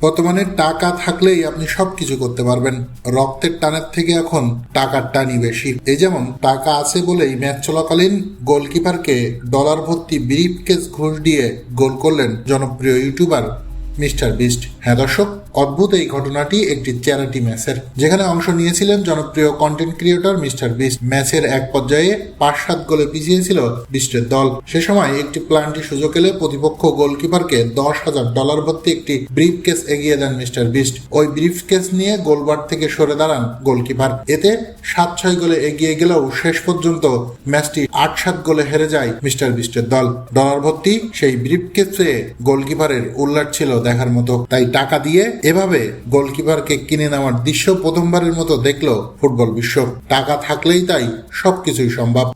বর্তমানে টাকা থাকলেই আপনি সব কিছু করতে পারবেন। রক্তের টানের থেকে এখন টাকার টানই বেশি। এই যেমন টাকা আছে বলেই ম্যাচ চলাকালীন গোলকিপারকে ডলার ভর্তি ব্রিফ কেস ঘুষ দিয়ে গোল করলেন জনপ্রিয় ইউটিউবার মিস্টার বিস্ট। হ্যাঁ দর্শক, অদ্ভুত এই ঘটনাটি একটি চ্যারিটি ম্যাচের, যেখানে অংশ নিয়েছিলেন জনপ্রিয় কন্টেন্ট ক্রিয়েটর মিস্টার বিস্ট। ম্যাচের এক পর্যায়ে পাঁচ সাত গোলে পিছিয়েছিল বিস্টের দল। সে সময় একটি প্লান্টি সুযোগ এলে প্রতিপক্ষ গোলকিপারকে দশ হাজার ডলার ভর্তি একটি ব্রিফ কেস এগিয়ে দেন মিস্টার বিস্ট। ওই ব্রিফ কেস নিয়ে গোলবার থেকে সরে দাঁড়ান গোলকিপার। এতে সাত ছয় গোলে এগিয়ে গেলেও শেষ পর্যন্ত ম্যাচটি আট সাত গোলে হেরে যায় মিস্টার বিস্টের দল। ডলার ভর্তি সেই ব্রিফ কেসে গোলকিপারের উল্লাট ছিল দেখার মতো। তাই টাকা দিয়ে এভাবে গোলকিপারকে কিনে নেওয়ার দৃশ্য প্রথমবারের মতো দেখল ফুটবল বিশ্ব। টাকা থাকলেই তাই সবকিছুই সম্ভব।